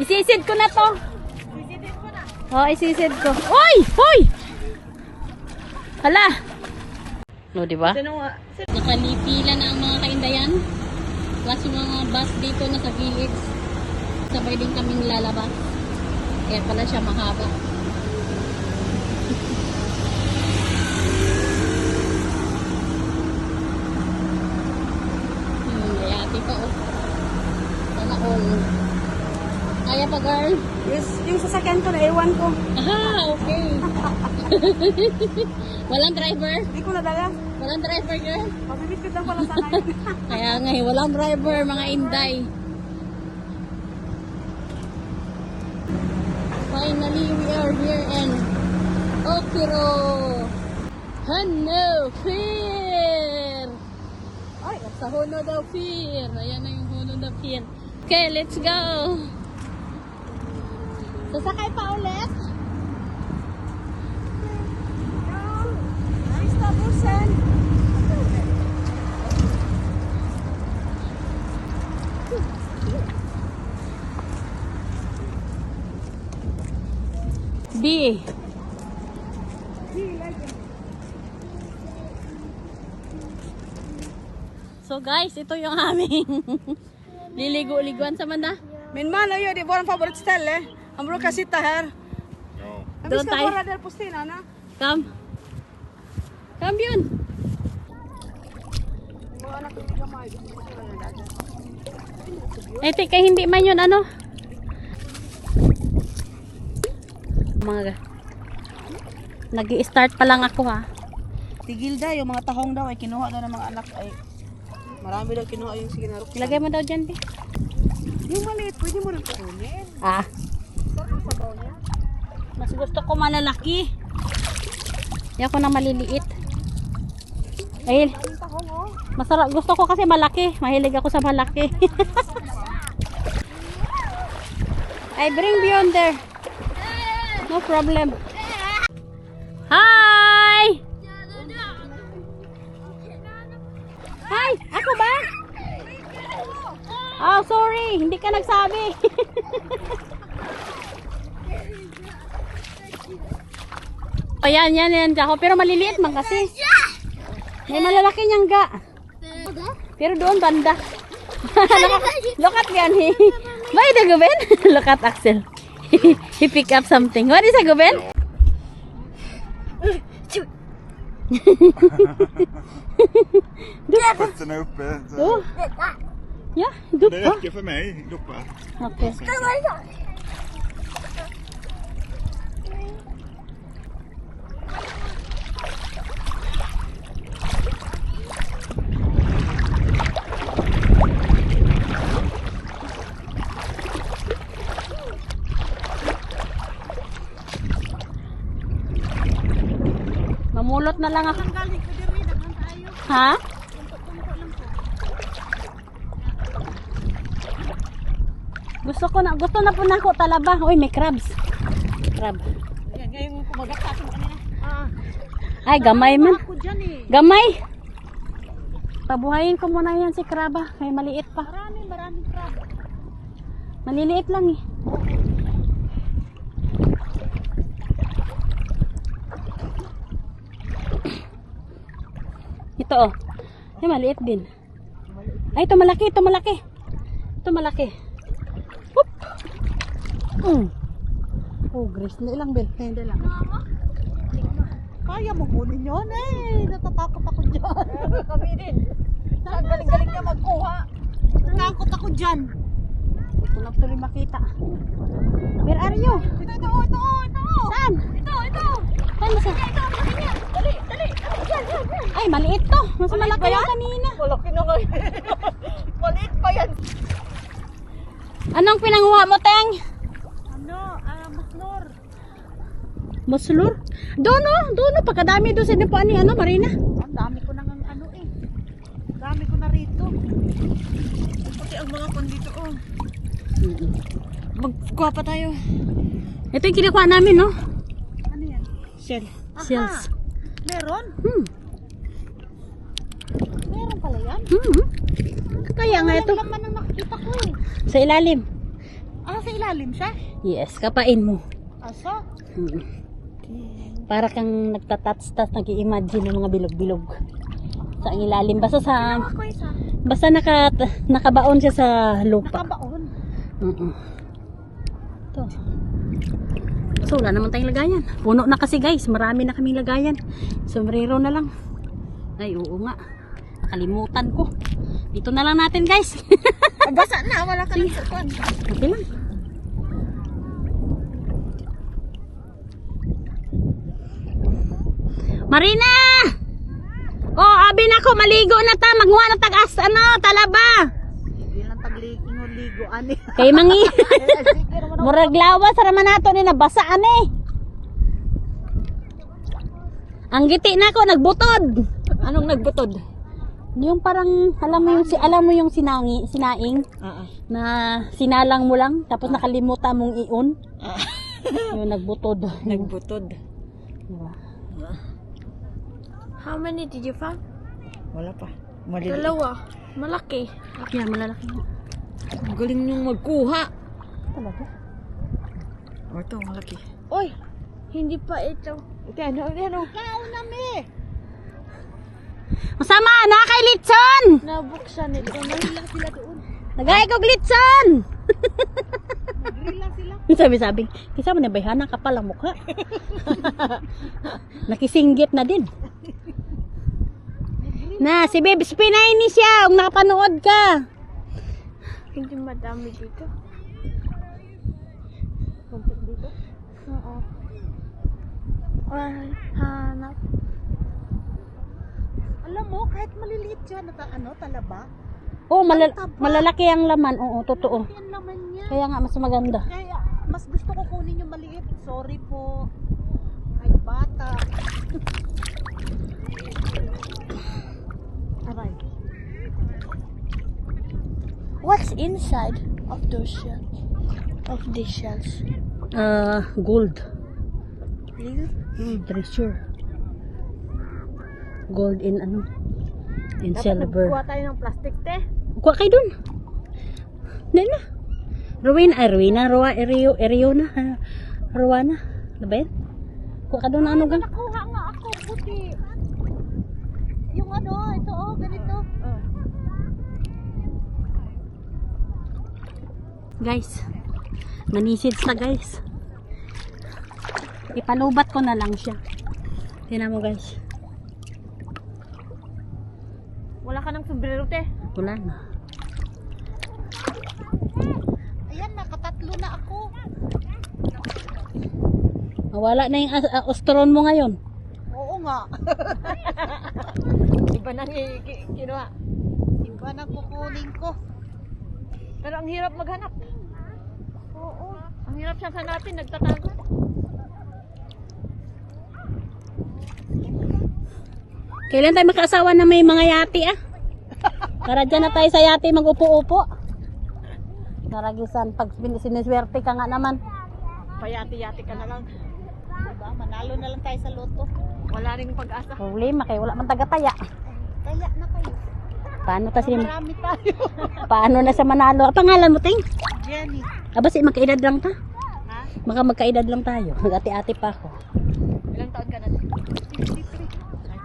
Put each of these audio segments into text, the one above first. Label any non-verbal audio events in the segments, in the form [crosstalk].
Isisid ko na to. Oo, isisid ko. Uy! Uy! Hala! No, di ba? Nakalipila na ang mga kaindayan. Plus yung mga bus dito na sa gilid. Sabay din kaming lalabas. Kaya pala siya mahaba. [laughs] Hmm, layati pa oh. Sana all. Kaya pa girl? Yes, yung sasakyan ko, naiwan ko. Ah, okay. [laughs] Walang driver? Hindi ko nadala. Walang driver girl? Mabibitbit lang pala sana yun. [laughs] Kaya nga eh, walang driver, mga inday. Finally, we are here in Okiro. Hanno Pier! Ay, sa Honoda Pier. Ayan na yung Honoda Pier. Okay, let's go! Sasakay pa ulit? Nice tapusan. B. So guys, ito yung aming [laughs] liligo-liguan sa manda. Min mano yun, di buwan favorite style eh. Bro kasita her. Doon tayo. Para del pustina na. Come. Come yun. Eh, teka, hindi man yun, ano? Mga nag start pa lang ako, ha? Tigil daw, yung mga tahong daw ay kinuha daw ng mga anak ay marami daw kinuha yung sige narok. Ilagay mo daw dyan, be. Yung maliit, pwede mo rin kukunin. Ah. Niya. Mas gusto ko malalaki. Ayoko na maliliit. Ay, Ang tahong oh. masarap. Gusto ko kasi malaki. Mahilig ako sa malaki. [laughs] I bring beyond there. No problem. Hi! Hi! Ako ba? Oh, sorry. Hindi ka nagsabi. [laughs] oh, yan, yan, yan. Ako. Pero maliliit man kasi. May malalaki niyang ga. Pero doon banda. [laughs] Look at yan. Why the Guben? [laughs] Look at Axel. [laughs] he pick up something. What is a Guben? Fötterna uppe. Så. Oh. Ja, Det dupa. räcker för mig. Doppa. Okay. Mamulot na lang ako. Ha? Gusto ko na, gusto na po na ako talaba. Uy, may crabs. Crab. Ngayon kumagat sa akin kanina. Ah, Ay, gamay man. eh. Gamay! Pabuhayin ko muna yan si kraba. May maliit pa. Marami, marami crab. Maliliit lang eh. Ito oh. Ay, maliit din. Ay, ito malaki, ito malaki. Ito malaki. Whoop! Mm. Oh, Grace, na ilang bel. Hindi lang. Kaya mo kunin yun eh. Natatakot ako dyan. Kami din. Ang galing-galing niya magkuha. Takot ako dyan. Ito na tuloy makita. Where are you? Ito, ito, ito, ito. Saan? Ito, ito. Saan ba siya? Ito, dali niya. Dali, dali. Yan, yan, yan. Ay, maliit to. Mas Maliit malaki yung yan? kanina. Malaki na nga. [laughs] Maliit pa yan. Anong pinanguha mo, Teng? Ano, ah, maslor. Muslur? Doon oh, doon oh. Pagkadami doon sa nipuan ni ano, Marina. Ang dami ko nang ano eh. Ang dami ko na rito. Pati ang mga pandito oh. Magkuha pa tayo. Ito yung kinukuha namin, no? Ano yan? Shell. Aha. Shells. Meron? Hmm. Meron pala yan? Hmm. Kaya nga ito. Walang laman ang nakikita ko eh. Sa ilalim. Ah, sa ilalim siya? Yes, kapain mo. Asa? Mm. Para kang nagtatats tas nag imagine ng mga bilog-bilog. Sa ang ilalim. Basta sa... Ako isa. Basta naka, nakabaon siya sa lupa. Nakabaon. Mm Ito. So, wala naman tayong lagayan. Puno na kasi guys. Marami na kaming lagayan. Sombrero na lang. Ay, oo nga. Nakalimutan ko. Dito na lang natin guys. [laughs] Basa na. Wala ka ng okay lang. Marina! Oh, abi na ko maligo na ta, magwa na tagas ano, talaba. Hindi lang tagligo ani. Kay mangi. [laughs] Ako. Murag lawas ra man nato ni nabasa ani. Ang giti na ko nagbutod. Anong nagbutod? Yung parang alam mo yung si alam mo yung sinangi, sinaing Oo. na sinalang mo lang tapos nakalimutan mong ion. yung nagbutod. [laughs] Nagbutod. Diba? How many did you find? Wala pa. Maliliit. Dalawa. Malaki. Yeah, malalaki. Ang galing niyong magkuha. Talaga? O ito, malaki. Oy! Hindi pa ito. Ito, ano, ano? Kao na me! Masama na kay Litson. Nabuksan ito. Lang sila doon. Nagay ko Litson. Nag-grill lang sila. [laughs] Sabi-sabi, kisa mo na bayhana ka pala mukha. [laughs] Nakisinggit na din. Na, si Bebs Pinay ni siya, kung nakapanood ka. Hindi madami dito. Konti dito. Oo. Ay, hanap. Alam mo, kahit maliliit siya, nata, ano, talaba, Oo, malal- malalaki ang laman. Oo, totoo. yan naman niya. Kaya nga, mas maganda. Kaya, mas gusto ko kunin yung maliit. Sorry po. Kahit bata. [laughs] Aray. What's inside of those shells? Of these shells? Ah, gold. Hmm, treasure. Gold in ano? In Dapat silver. nagkuha tayo ng plastic, te. Kuha kayo dun. Hindi na. Rowena, ay Rowena, Roa, Erio, Erio na. ah, Rowana. Ano ba yan? Kuha ka dun ng ano gang. Nakuha nga ako, puti. Yung ano, ito oh, ganito. Oh. Guys, manisid sa guys. Ipalubat ko na lang siya. Tingnan mo guys. Wala ka ng sombrero, te. Wala na. Ayan, nakatatlo na ako. Wala na yung ah, ostron mo ngayon. Oo nga. [laughs] Iba nang kinuha. Iba na kukunin ko. Pero ang hirap maghanap. Oo. Ang hirap siyang hanapin. Nagtatago. Kailan tayo makaasawa na may mga yati ah? Para dyan na tayo sa yati mag-upo-upo. Naragisan, pag siniswerte ka nga naman. Payati-yati ka na lang. Diba? Manalo na lang tayo sa loto. Wala rin pag-asa. Problema kay wala man taga-taya. Kaya na kayo. Paano ta si Marami tayo. [laughs] Paano na sa Manalo? Ang pangalan mo, Ting? Jenny. Aba, si magkaedad lang ta. Ha? Maka magkaedad lang tayo. [laughs] Mag-ati-ati pa ako. Ilang taon ka na?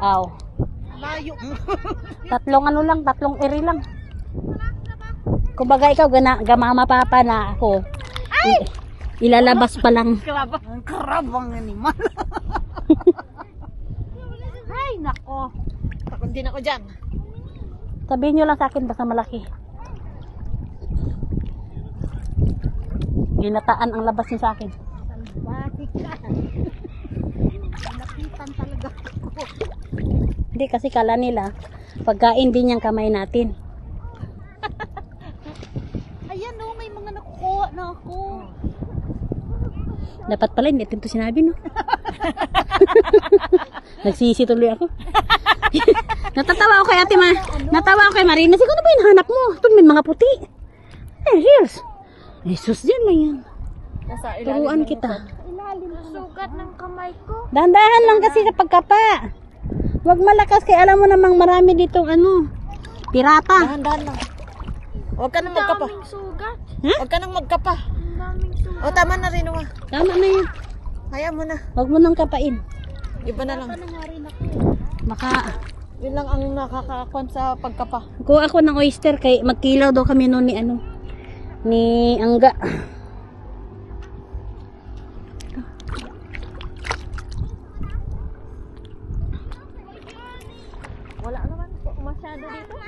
Aw. Layo. [laughs] Tatlong ano lang, tatlong eri lang. Kumbaga ikaw, gana, gamama papa na ako. I- ilalabas pa lang. Krab. Ang karabang animal. Ay, nako. Takot din ako dyan. Sabihin nyo lang sa akin basta malaki. Ginataan ang labas niyo sa akin. Salbati ka. Nakitan talaga ako. Hindi kasi kala nila, pagkain din yung kamay natin. Ayan no, may mga nakukuha na ako. Dapat pala hindi ito sinabi, no? [laughs] Nagsisi tuloy ako. [laughs] Natatawa ako kay ate ma. Natawa ako kay Marina. Sige, ano ba yung hanap mo? Ito may mga puti. Eh, reals. Jesus, dyan lang yan. Turuan kita. Sugat ng kamay ko. Dahan-dahan lang kasi sa pagkapa. Huwag malakas kay alam mo namang marami ditong ano, pirata. Dahan-dahan lang. Huwag ka nang magkapa. Hmm? Huwag ka nang magkapa. O, tama na rin, Noah. Tama na yun. Kaya mo na. Huwag mo nang kapain. Iba na lang. Maka, Yun lang ang nakakakon sa pagkapa. kuha ako ng oyster kay magkilaw daw kami noon ni ano, ni Angga. Wala naman po masyado dito.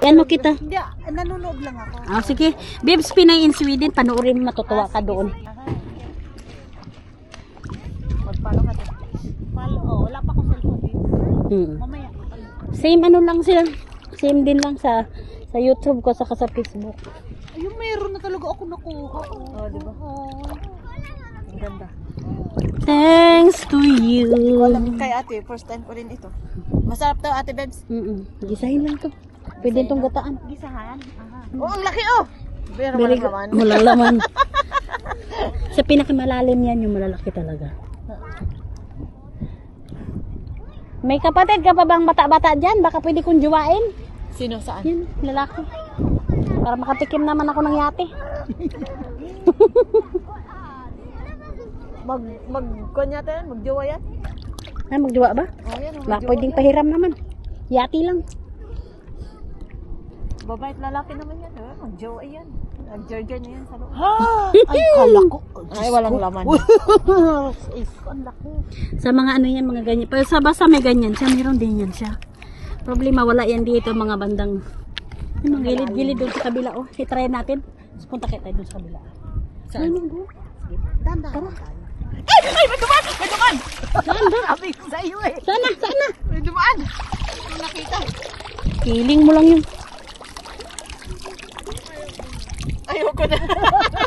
Ano kita? Hindi, nanonood lang ako. Ah, sige. Bibs Pinay in Sweden, panoorin mo, matutuwa ka doon. Mag-follow ka dito. Follow. Oh, wala pa akong cellphone dito. Hmm. Mamaya. Same ano lang sila. Same din lang sa sa YouTube ko saka sa Facebook. Ayun, mayroon na talaga ako nakuha. Oh, di ba? Ang ganda. Thanks to you. Alam kay ate, first time ko rin ito. Masarap daw ate Bebs. Mm Gisahin lang to. Pwede itong gataan. Gisahan. Aha. Oh, ang laki oh! Pero walang laman. Walang laman. sa pinakamalalim yan, yung malalaki talaga. May kapatid ka pa bang bata-bata dyan? Baka pwede kong juwain. Sino saan? Yan, lalaki. Para makatikim naman ako ng yate. [laughs] Mag, mag, kunya tayo, magjowa yan. Ay, magjuwa ba? Oh, yan. Oh, Ba, pwedeng pahiram naman. Yati lang. Babait lalaki naman yan. Oh, magjowa yan. Nag-jerger na yan sa loob. Ay, kala ko. Ay, walang laman. [laughs] ang laki. Sa mga ano yan, mga ganyan. Pero sa basta may ganyan siya, meron din yan siya. Problema, wala yan dito, mga bandang yung mga gilid-gilid doon sa kabila. Oh, i-try natin. Punta kita doon sa kabila. Saan? Ano, go? Tanda. Tara. Saan ba? Sabi ko sa iyo eh. Sana, sana. May dumaan. Ito nakita. Feeling mo lang yun. Ayoko na.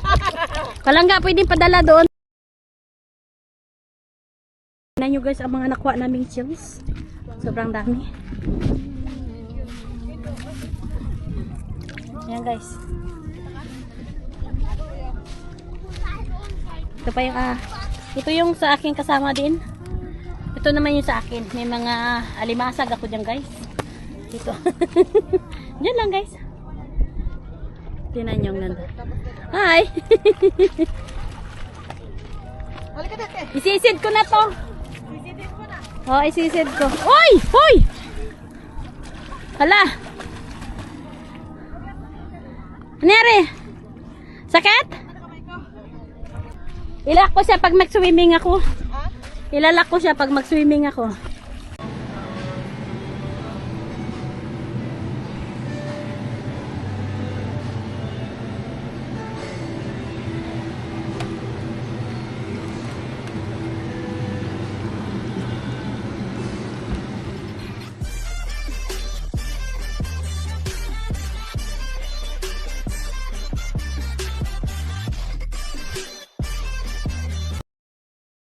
[laughs] Palangga, pwede padala doon. Tignan nyo guys ang mga nakuha naming chills. Sobrang dami. Ayan guys. Ito pa yung ah, ito yung sa akin kasama din. Ito naman yung sa akin. May mga alimasag ako dyan guys. Dito. [laughs] Diyan lang guys. Tingnan nyo ang ganda. Hi! [laughs] Halika dito eh. Isisid ko na to. Oo, oh, isisid ko. Oy! Hoy! Hala! Nangyari? Sakit? Ilak ko siya pag mag-swimming ako. Ilalak ko siya pag mag-swimming ako.